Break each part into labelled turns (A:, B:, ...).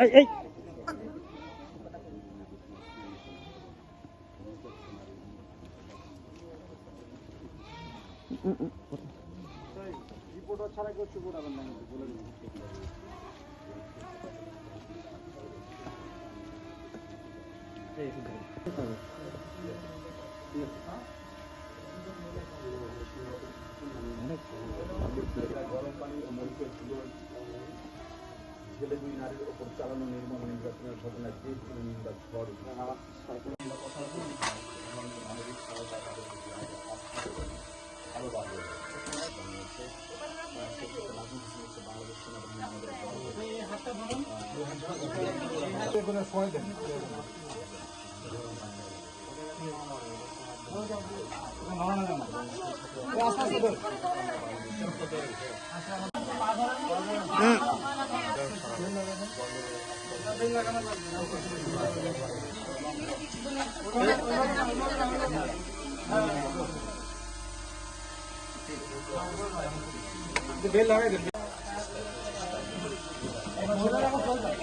A: 에이, 이보다
B: 차라리 그 죽으라고 나는 모르겠는데. ছেলে দুই নারীর ওপর চালানো নির্মম নির্যাতনের ঘটনায় তীব্র নিন্দা ঝড় আরও বলছে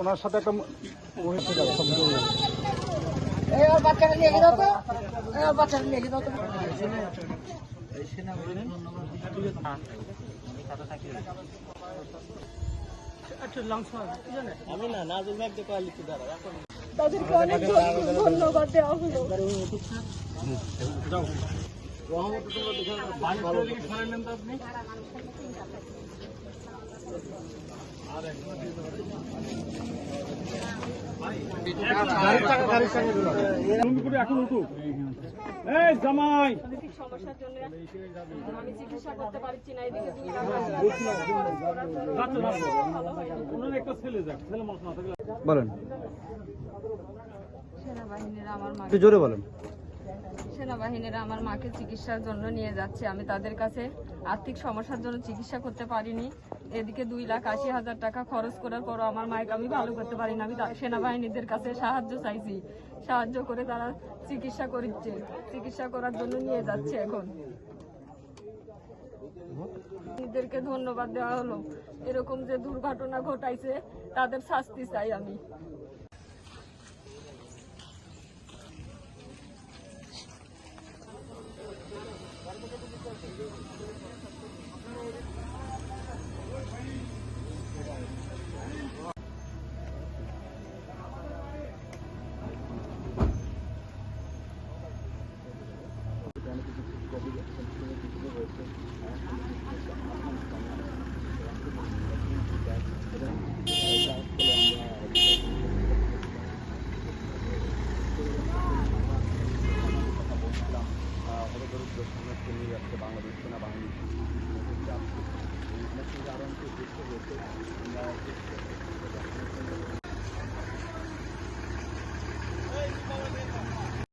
B: ওনার সাথে একটা
C: এই ওর বাচ্চাটা নিয়ে গেল তো। এই ওর বাচ্চাটা নিয়ে গেল তো। তাদেরকে অনেক ধন্যবাদ দেওয়া হলো।
D: এখন উঠুক এই জামাই
E: সমস্যার জন্য আমি চিকিৎসা করতে পারছি না এদিকে দুই লাখ
D: যাচ্ছে যাচ্ছে ওনার একটা ছেলে যাক ছেলে মানুষ না থাকলে
B: বলেন
E: সেনাবাহিনীরা আমার
B: জোরে বলেন।
E: সেনাবাহিনীরা আমার মাকে চিকিৎসার জন্য নিয়ে যাচ্ছে। আমি তাদের কাছে আর্থিক সমস্যার জন্য চিকিৎসা করতে পারিনি। এদিকে দুই লাখ আশি হাজার টাকা খরচ করার পরও আমার মাকে আমি ভালো করতে পারি না আমি সেনাবাহিনীদের কাছে সাহায্য চাইছি। সাহায্য করে তারা চিকিৎসা করছে চিকিৎসা করার জন্য নিয়ে যাচ্ছে এখন। এদেরকে ধন্যবাদ দেওয়া হলো। এরকম যে দুর্ঘটনা ঘটাইছে, তাদের শাস্তি চাই আমি।
A: Thank you.